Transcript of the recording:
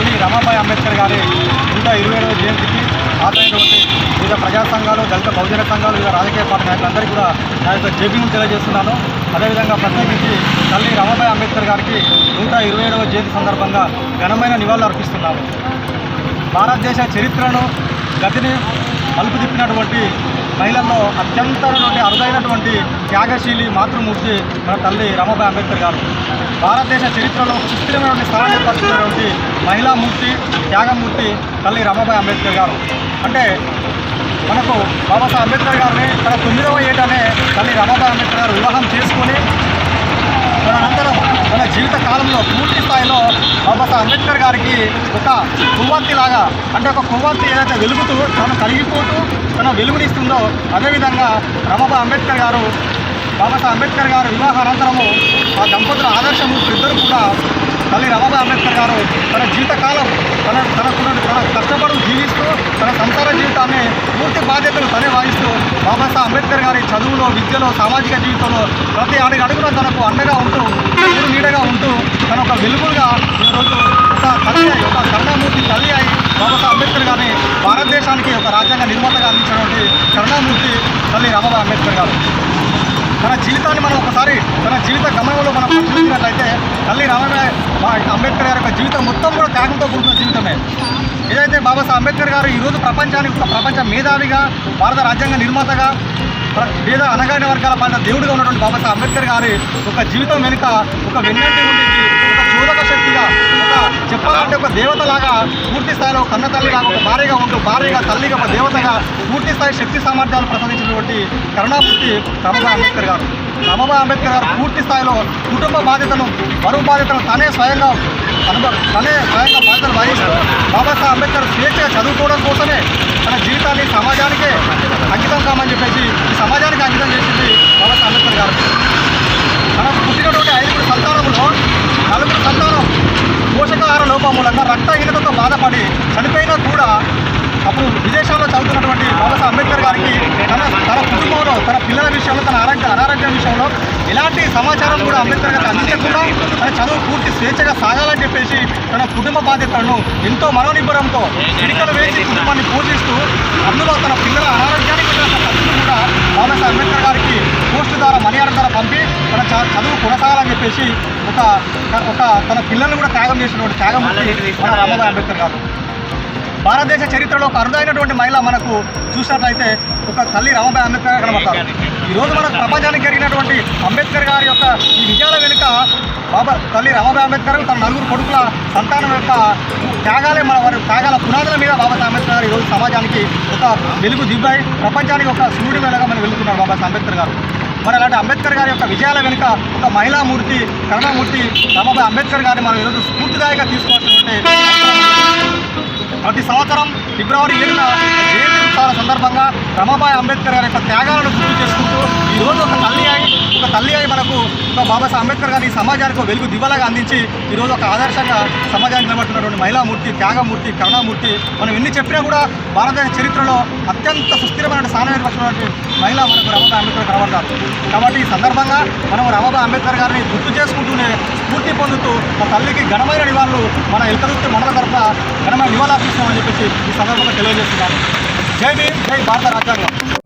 మళ్ళీ రమాబాయి అంబేద్కర్ గారి నూట ఇరవై ఏడవ జయంతికి ఆదాయటువంటి వివిధ ప్రజా సంఘాలు దళిత బహుజన సంఘాలు వివిధ రాజకీయ పార్టీ నాయకులందరికీ కూడా నా యొక్క జేబీని తెలియజేస్తున్నాను. అదేవిధంగా ప్రత్యేకించి తల్లి రమాబాయి అంబేద్కర్ గారికి నూట ఇరవై ఏడవ జయంతి సందర్భంగా ఘనమైన నివాళులు అర్పిస్తున్నాము భారతదేశ చరిత్రను గతిని మలుపు తిప్పినటువంటి మహిళల్లో అత్యంతటువంటి అరుదైనటువంటి త్యాగశీలి మాతృమూర్తి మన తల్లి రమాబాయి అంబేద్కర్ గారు. భారతదేశ చరిత్రలో సుస్థిరమైనటువంటి స్థానం ఏర్పరుచుకున్నటువంటి మహిళామూర్తి త్యాగమూర్తి తల్లి రమాబాయి అంబేద్కర్ గారు. అంటే మనకు బాబాసాహెబ్ అంబేద్కర్ గారిని తన తొమ్మిదవ ఏటనే తల్లి రమాబాయి అంబేద్కర్ గారు వివాహం చేసుకొని తన అనంతరం జీవిత కాలంలో పూర్తి స్థాయిలో బాబాసాహెబ్ అంబేద్కర్ గారికి ఒక కొవ్వొత్తి లాగా అంటే ఒక కొవ్వొత్తి ఏదైతే వెలుగుతూ తను కలిగిపోతూ తన వెలుగునిస్తుందో అదేవిధంగా రమాబాయి అంబేద్కర్ గారు బాబాసాహెబ్ అంబేద్కర్ గారు వివాహ అనంతరము ఆ దంపతుల ఆదర్శము ఇద్దరు కూడా తల్లి రమాబాయి అంబేద్కర్ గారు తన జీవితకాలం తన తనకున్న తన కష్టపడు జీవిస్తూ తన సంసార జీవితాన్ని పూర్తి బాధ్యతలు తనే వహిస్తూ బాబాసాహెబ్ అంబేద్కర్ గారి చదువులో విద్యలో సామాజిక జీవితంలో ప్రతి అడుగు అడుగున తనకు అండగా ఉంటూ నీడగా ఉంటూ తన ఒక వెలుగుగా ఈరోజు ఒక తల్లి అయి ఒక కరుణామూర్తి తల్లి అయి బాబాసాహెబ్ అంబేద్కర్ గారిని భారతదేశానికి ఒక రాజ్యాంగ నిర్మాతగా అందించినటువంటి కరుణామూర్తి తల్లి రమాబాయి అంబేద్కర్ గారు. తన జీవితాన్ని మనం ఒకసారి తన జీవిత గమనంలో మనం పరిశీలించినట్లయితే తల్లి రామబాయి అంబేద్కర్ గారి యొక్క జీవితం మొత్తం కూడా త్యాగంతో కూడుకున్న జీవితమే. ఏదైతే బాబాసాహెబ్ అంబేద్కర్ గారు ఈరోజు ప్రపంచానికి ఒక ప్రపంచ మేధావిగా భారత రాజ్యాంగ నిర్మాతగా పేద అనగాని వర్గాల పైన దేవుడిగా ఉన్నటువంటి బాబాసాహెబ్ అంబేద్కర్ గారి ఒక జీవితం వెనుక ఒక వెన్నంటి ఉండేది ఒక చోదక శక్తిగా ఒక చెప్పాలంటే ఒక దేవతలాగా పూర్తి స్థాయిలో కన్న తల్లిలాగా ఒక భార్యగా ఉంటూ భార్యగా తల్లిగా ఒక దేవతగా పూర్తి స్థాయి శక్తి సామర్థ్యాలు ప్రసాదించినటువంటి కరుణామూర్తి రమబాయి అంబేద్కర్ గారు. రమబాయి అంబేద్కర్ గారు పూర్తి స్థాయిలో కుటుంబ బాధ్యతను బరువు బాధ్యతను తనే స్వయంగా అనుభవం తనే స్వయంగా బాధ్యతలు వహించారు బాబాసాహెబ్ అంబేద్కర్ స్వేచ్ఛగా చదువుకోవడం కోసమే తన జీవితాన్ని సమాజానికే అంకితం కామని చెప్పేసి ఈ సమాజానికి అంకితం చేసింది బాబాసాహెబ్ అంబేద్కర్ గారు. మనం పుట్టినటువంటి ఐదుగురు సంతానములో నలుగురు సంతానం పోషకాహార లోపం మూలంగా రక్తహీనతతో బాధపడి చనిపోయినా కూడా అప్పుడు విదేశాల్లో చదువుతున్నటువంటి బాబాసాహెబ్ అంబేద్కర్ గారికి తన తన కుటుంబంలో తన పిల్లల విషయంలో తన ఆరోగ్య అనారోగ్యం విషయంలో ఎలాంటి సమాచారం కూడా అంబేద్కర్ గారికి అందించకుండా తన చదువు పూర్తి స్వేచ్ఛగా సాగాలని చెప్పేసి తన కుటుంబ బాధ్యతలను ఎంతో మనోనిబ్బరంతో పిడికలు వేసి కుటుంబాన్ని పోషిస్తూ అందులో తన పిల్లల అనారోగ్యానికి తన ఖర్చులు కూడా బాబాసాహెబ్ అంబేద్కర్ గారికి పోస్టు ద్వారా మలయాళం ద్వారా పంపి తన చదువు కొనసాగాలని చెప్పేసి ఒక ఒక తన పిల్లల్ని కూడా త్యాగం చేసినటువంటి త్యాగం మన రామాబాయి అంబేద్కర్ గారు. భారతదేశ చరిత్రలో ఒక అరుదైనటువంటి మహిళ మనకు చూసినట్లయితే ఒక తల్లి రమాబాయి అంబేద్కర్ కనబడతారు. ఈరోజు మనకు ప్రపంచానికి జరిగినటువంటి అంబేద్కర్ గారి యొక్క ఈ విజయాల వెనుక బాబా తల్లి రమాబాయి అంబేద్కర్ తన నలుగురు కొడుకుల సంతానం యొక్క త్యాగాలే మన వారి త్యాగాల పునాదుల మీద బాబాసాహెబ్ అంబేద్కర్ గారు ఈరోజు సమాజానికి ఒక వెలుగు దిబ్బాయి ప్రపంచానికి ఒక సూర్యుడి వేళగా మనం వెళ్తున్నారు బాబాసాహెబ్ అంబేద్కర్ గారు. మరి అలాంటి అంబేద్కర్ గారి యొక్క విజయాల వెనుక ఒక మహిళామూర్తి కరుణామూర్తి రమాబాయి అంబేద్కర్ గారిని మనం ఈరోజు స్ఫూర్తిదాయకంగా తీసుకోవాల్సినటువంటి ప్రతి సంవత్సరం ఫిబ్రవరి ఏడున జయంతి ఉత్సవాల సందర్భంగా రమాబాయి అంబేద్కర్ గారి యొక్క త్యాగాలను గుర్తు చేసుకుంటూ ఈరోజు ఒక తల్లి అయి ఒక తల్లి అయి మనకు ఒక బాబాసాహెబ్ అంబేద్కర్ గారిని ఈ సమాజానికి వెలుగు దివ్వలాగా అందించి ఈరోజు ఒక ఆదర్శంగా సమాజానికి నిలబడుతున్నటువంటి మహిళామూర్తి త్యాగమూర్తి కరుణామూర్తి మనం ఎన్ని చెప్పినా కూడా భారతదేశ చరిత్రలో అత్యంత సుస్థిరమైన స్థానం ఏర్పడినటువంటి మహిళ మనకు రమాబాయి అంబేద్కర్ కనబడతారు. కాబట్టి ఈ సందర్భంగా మనం రమాబాయి అంబేద్కర్ గారిని గుర్తు చేసుకుంటూనే స్ఫూర్తి పొందుతూ మా తల్లికి ఘనమైన నివాళులు మన ఎల్కదుర్తి మండల తరఫున ఘనమైన నివాళులు అర్పిస్తామని చెప్పేసి ఈ సందర్భంగా తెలియజేస్తున్నాను. జై భీమ్ జై భారత రాజ్యాంగం.